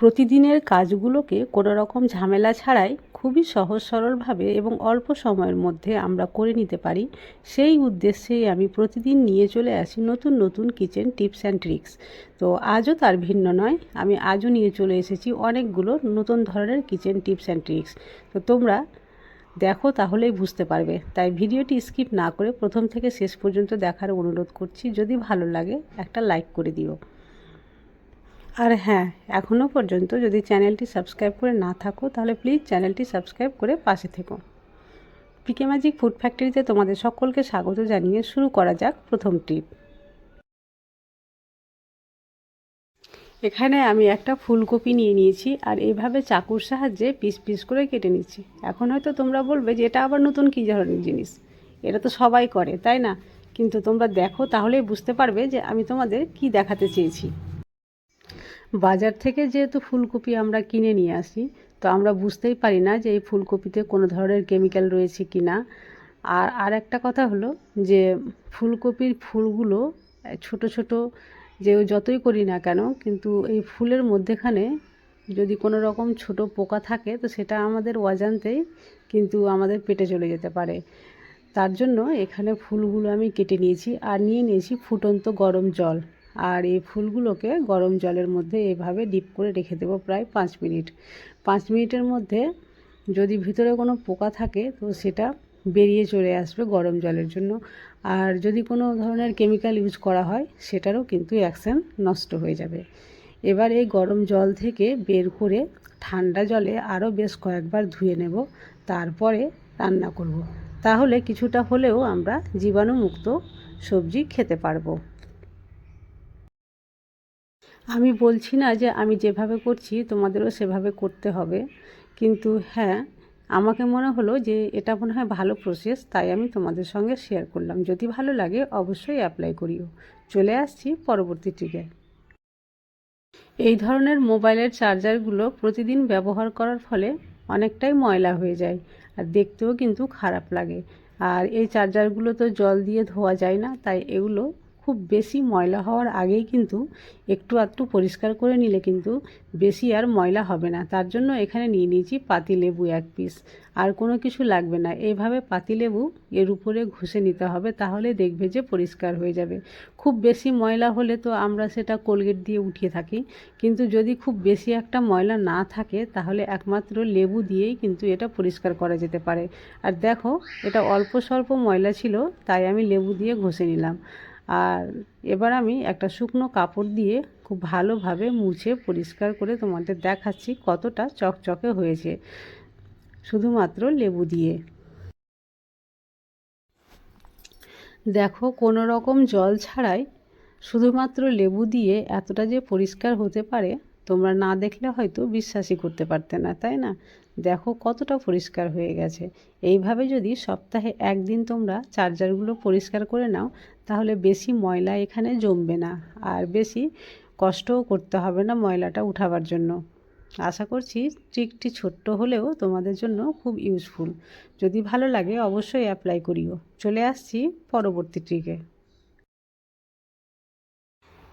প্রতিদিনের কাজগুলোকে কোনো রকম ঝামেলা ছাড়াই খুবই সহজ সরলভাবে এবং অল্প সময়ের মধ্যে আমরা করে নিতে পারি। সেই উদ্দেশ্যেই আমি প্রতিদিন নিয়ে চলে আসি নতুন নতুন কিচেন টিপস অ্যান্ড ট্রিক্স। তো আজও তার ভিন্ন নয়, আমি আজও নিয়ে চলে এসেছি অনেকগুলো নতুন ধরনের কিচেন টিপস অ্যান্ড ট্রিক্স। তো তোমরা দেখো তাহলেই বুঝতে পারবে। তাই ভিডিওটি স্কিপ না করে প্রথম থেকে শেষ পর্যন্ত দেখার অনুরোধ করছি, যদি ভালো লাগে একটা লাইক করে দিও। আর হ্যাঁ এখনও পর্যন্ত যদি চ্যানেলটি সাবস্ক্রাইব করে না থাকো, তাহলে প্লিজ চ্যানেলটি সাবস্ক্রাইব করে পাশে থেকো। পিকে ম্যাজিক ফুড ফ্যাক্টরিতে তোমাদের সকলকে স্বাগত জানিয়ে শুরু করা যাক প্রথম টিপ। এখানে আমি একটা ফুলকপি নিয়ে নিয়েছি আর এইভাবে চাকুর সাহায্যে পিস পিস করে কেটে নিচ্ছি। এখন হয়তো তোমরা বলবে যে এটা আবার নতুন কী ধরনের জিনিস? এটা তো সবাই করে, তাই না? কিন্তু তোমরা দেখো, তাহলেই বুঝতে পারবে যে আমি তোমাদের কি দেখাতে চেয়েছি। বাজার থেকে যেহেতু ফুলকপি আমরা কিনে নিয়ে আসি, তো আমরা বুঝতেই পারি না যে এই ফুলকপিতে কোনো ধরনের কেমিক্যাল রয়েছে কি না। আর আর একটা কথা হলো যে ফুলকপির ফুলগুলো ছোট ছোট যে যতই করি না কেন, কিন্তু এই ফুলের মধ্যেখানে যদি কোনো রকম ছোট পোকা থাকে, তো সেটা আমাদের অজান্তেই কিন্তু আমাদের পেটে চলে যেতে পারে। তার জন্য এখানে ফুলগুলো আমি কেটে নিয়েছি আর নিয়ে নিয়েছি ফুটন্ত গরম জল। আর এই ফুলগুলোকে গরম জলের মধ্যে এভাবে ডিপ করে রেখে দেবো প্রায় পাঁচ মিনিট। পাঁচ মিনিটের মধ্যে যদি ভিতরে কোনো পোকা থাকে, তো সেটা বেরিয়ে চলে আসবে গরম জলের জন্য। আর যদি কোনো ধরনের কেমিক্যাল ইউজ করা হয়, সেটারও কিন্তু অ্যাকশান নষ্ট হয়ে যাবে। এবার এই গরম জল থেকে বের করে ঠান্ডা জলে আরও বেশ কয়েকবার ধুয়ে নেব, তারপরে রান্না করব। তাহলে কিছুটা হলেও আমরা জীবাণুমুক্ত সবজি খেতে পারব। আমি বলছি না যে আমি যেভাবে করছি তোমাদেরও সেভাবে করতে হবে। কিন্তু হ্যাঁ আমাকে মনে হলো যে এটা মনে হয় ভালো প্রসেস তাই আমি তোমাদের সঙ্গে শেয়ার করলাম। যদি ভালো লাগে অবশ্যই অ্যাপ্লাই করিও। চলে আসছি পরবর্তী টিকে এই ধরনের মোবাইলের চার্জারগুলো প্রতিদিন ব্যবহার করার ফলে অনেকটাই ময়লা হয়ে যায় আর দেখতেও কিন্তু খারাপ লাগে। আর এই চার্জারগুলো তো জল দিয়ে ধোয়া যায় না, তাই এগুলো খুব বেশি ময়লা হওয়ার আগেই কিন্তু একটু আধটু পরিষ্কার করে নিলে কিন্তু বেশি আর ময়লা হবে না। তার জন্য এখানে নিয়ে নিয়েছি পাতিলেবু এক পিস আর কোনো কিছু লাগবে না। এইভাবে পাতিলেবু এর উপরে ঘষে নিতে হবে তাহলে দেখবে যে পরিষ্কার হয়ে যাবে। খুব বেশি ময়লা হলে তো আমরা সেটা কোলগেট দিয়ে উঠিয়ে থাকি। কিন্তু যদি খুব বেশি একটা ময়লা না থাকে তাহলে একমাত্র লেবু দিয়েই কিন্তু এটা পরিষ্কার করা যেতে পারে। আর দেখো, এটা অল্প স্বল্প ময়লা ছিল, তাই আমি লেবু দিয়ে ঘষে নিলাম। আর এবার আমি একটা শুকনো কাপড় দিয়ে খুব ভালোভাবে মুছে পরিষ্কার করে তোমাদের দেখাচ্ছি কতটা চকচকে হয়েছে। শুধুমাত্র লেবু দিয়ে। দেখো, কোনো রকম জল ছাড়াই শুধুমাত্র লেবু দিয়ে এতটা যে পরিষ্কার হতে পারে তোমরা না দেখলে হয়তো বিশ্বাসই করতে পারতে না, তাই না? দেখো কতটা পরিষ্কার হয়ে গেছে। এইভাবে যদি সপ্তাহে একদিন তোমরা চার্জারগুলো পরিষ্কার করে নাও, তাহলে বেশি ময়লা এখানে জমবে না। আর বেশি কষ্টও করতে হবে না ময়লাটা উঠাবার জন্য। আশা করছি ট্রিকটি ছোট্ট হলেও তোমাদের জন্য খুব ইউজফুল। যদি ভালো লাগে অবশ্যই অ্যাপ্লাই করিও। চলে আসছি পরবর্তী ট্রিকে।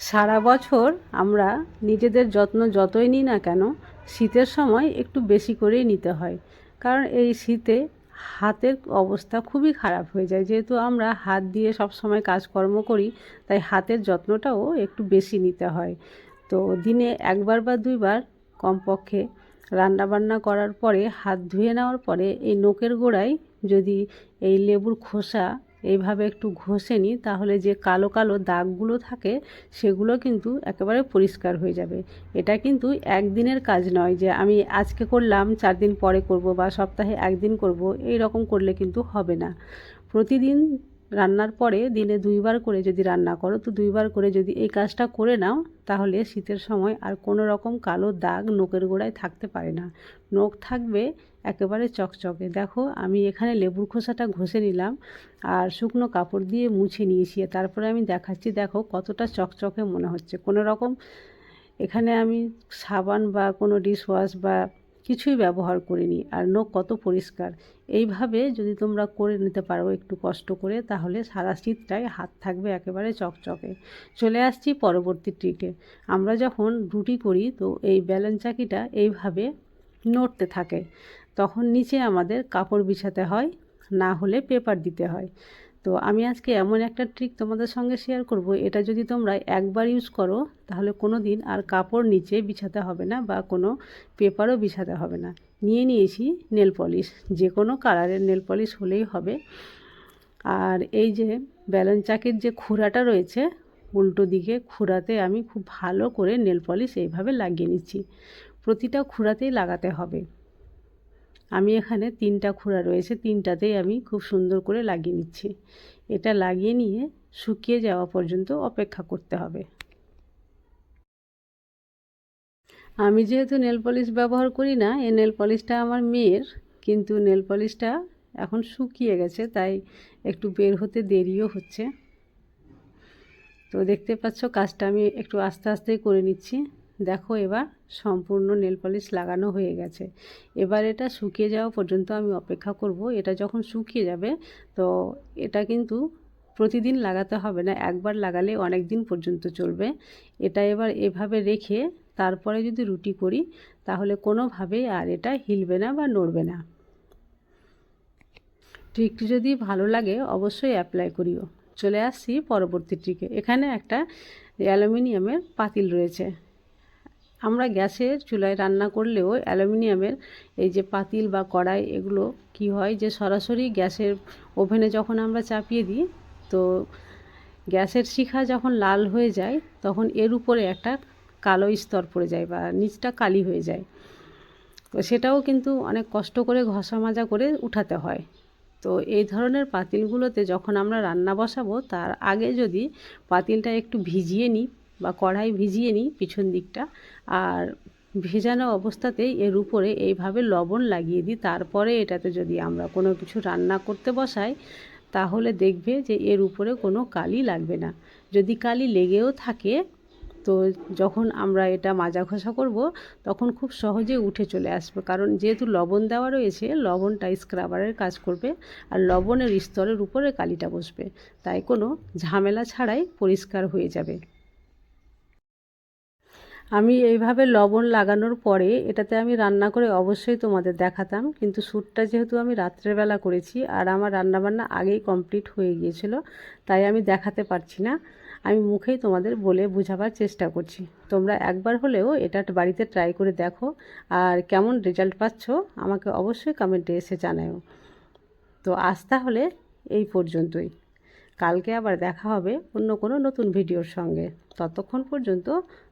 সারা বছর আমরা নিজেদের যত্ন যতই নিই না কেন, শীতের সময় একটু বেশি করেই নিতে হয়। কারণ এই শীতে হাতের অবস্থা খুবই খারাপ হয়ে যায়। যেহেতু আমরা হাত দিয়ে সব সময় কাজকর্ম করি, তাই হাতের যত্নটাও একটু বেশি নিতে হয়। তো দিনে একবার বা দুইবার কমপক্ষে রান্নাবান্না করার পরে, হাত ধুয়ে নেওয়ার পরে এই নোকের গোড়ায় যদি এই লেবুর খোসা এইভাবে একটু ঘষে নিই, তাহলে যে কালো কালো দাগগুলো থাকে, সেগুলো কিন্তু একেবারে পরিষ্কার হয়ে যাবে। এটা কিন্তু একদিনের কাজ নয় যে আমি আজকে করলাম, চার দিন পরে করব বা সপ্তাহে একদিন করব এই রকম করলে কিন্তু হবে না। প্রতিদিন রান্নার পরে দিনে দুইবার করে যদি রান্না করো, তো দুইবার করে যদি এই কাজটা করে নাও, তাহলে শীতের সময় আর কোনো রকম কালো দাগ নোকের গোড়ায় থাকতে পারে না। নোখ থাকবে একেবারে চকচকে। দেখো, আমি এখানে লেবুর খোসাটা ঘষে নিলাম আর শুকনো কাপড় দিয়ে মুছে নিয়েছি তারপরে আমি দেখাচ্ছি, দেখো কতটা চকচকে মনে হচ্ছে। কোনো রকম এখানে আমি সাবান বা কোনো ডিশওয়াশ বা কিছুই ব্যবহার করিনি আর নখ কত পরিষ্কার। এইভাবে যদি তোমরা করে নিতে পারো একটু কষ্ট করে, তাহলে সারা শীতটায় হাত থাকবে একেবারে চকচকে। চলে আসছি পরবর্তী ট্রিকে আমরা যখন রুটি করি, তো এই ব্যালেন চাকিটা এইভাবে নড়তে থাকে। তখন নিচে আমাদের কাপড় বিছাতে হয়, না হলে পেপার দিতে হয়। তো আমি আজকে এমন একটা ট্রিক তোমাদের সঙ্গে শেয়ার করব, এটা যদি তোমরা একবার ইউজ করো, তাহলে কোনো দিন আর কাপড় নিচে বিছাতে হবে না বা কোনো পেপারও বিছাতে হবে না। নিয়ে নিয়েছি নেল পলিশ যে কোনো কালারের নেল পলিশ হলেই হবে। আর এই যে ব্যালন চাকের যে খুঁড়াটা রয়েছে, উল্টো দিকে খুঁড়াতে আমি খুব ভালো করে নেল পলিশ এইভাবে লাগিয়ে নিচ্ছি। প্রতিটা খুঁড়াতেই লাগাতে হবে। আমি এখানে তিনটা খুঁড়া রয়েছে, তিনটাতেই আমি খুব সুন্দর করে লাগিয়ে নিচ্ছি। এটা লাগিয়ে নিয়ে শুকিয়ে যাওয়া পর্যন্ত অপেক্ষা করতে হবে। আমি যেহেতু নেল পলিশ ব্যবহার করি না, এই নেল পলিশটা আমার মেয়ের, কিন্তু নেল পলিশটা এখন শুকিয়ে গেছে, তাই একটু বের হতে দেরিও হচ্ছে। তো দেখতে পাচ্ছ, কাজটা আমি একটু আস্তে আস্তেই করে নিচ্ছি। দেখো এবার সম্পূর্ণ নেল পলিশ লাগানো হয়ে গেছে। এবার এটা শুকিয়ে যাওয়া পর্যন্ত আমি অপেক্ষা করব। এটা যখন শুকিয়ে যাবে, তো এটা কিন্তু প্রতিদিন লাগাতে হবে না, একবার লাগালে অনেক দিন পর্যন্ত চলবে। এটা এবার এভাবে রেখে তারপরে যদি রুটি করি, তাহলে কোনোভাবেই আর এটা হিলবে না বা নড়বে না। ট্রিকটি যদি ভালো লাগে, অবশ্যই অ্যাপ্লাই করিও। চলে আসছি পরবর্তী ট্রিকে এখানে একটা অ্যালুমিনিয়ামের পাতিল রয়েছে। আমরা গ্যাসের চুলায় রান্না করলেও অ্যালুমিনিয়ামের এই যে পাতিল বা কড়াই এগুলো কি হয় যে সরাসরি গ্যাসের ওভেনে যখন আমরা চাপিয়ে দিই, তো গ্যাসের শিখা যখন লাল হয়ে যায়, তখন এর উপরে একটা কালো স্তর পড়ে যায় বা নিচটা কালি হয়ে যায়। তো সেটাও কিন্তু অনেক কষ্ট করে ঘষা মাজা করে উঠাতে হয়। তো এই ধরনের পাতিলগুলোতে যখন আমরা রান্না বসাবো, তার আগে যদি পাতিলটা একটু ভিজিয়ে নিই বা কড়াই ভিজিয়ে নিই পিছন দিকটা। আর ভেজানো অবস্থাতেই এর উপরে এইভাবে লবণ লাগিয়ে দিই। তারপরে এটাতে যদি আমরা কোনো কিছু রান্না করতে বসাই, তাহলে দেখবে যে এর উপরে কোনো কালি লাগবে না। যদি কালি লেগেও থাকে, তো যখন আমরা এটা মাজা ঘষা করব, তখন খুব সহজে উঠে চলে আসবে। কারণ যেহেতু লবণ দেওয়া রয়েছে, লবণটা স্ক্রাবারের কাজ করবে আর লবণের স্তরের উপরে কালিটা বসবে। তাই কোনো ঝামেলা ছাড়াই পরিষ্কার হয়ে যাবে। আমি এইভাবে লবণ লাগানোর পরে এটাতে আমি রান্না করে অবশ্যই তোমাদের দেখাতাম, কিন্তু শ্যুটটা যেহেতু আমি রাত্রেবেলা করেছি আর আমার রান্নাবান্না আগেই কমপ্লিট হয়ে গিয়েছিল, তাই আমি দেখাতে পারছি না। আমি মুখেই তোমাদের বলে বোঝাবার চেষ্টা করছি। তোমরা একবার হলেও এটা বাড়িতে ট্রাই করে দেখো, আর কেমন রেজাল্ট পাচ্ছ আমাকে অবশ্যই কমেন্টে এসে জানাও তো আজ তাহলে এই পর্যন্তই। কালকে আবার দেখা হবে অন্য কোনো নতুন ভিডিওর সঙ্গে। ততক্ষণ পর্যন্ত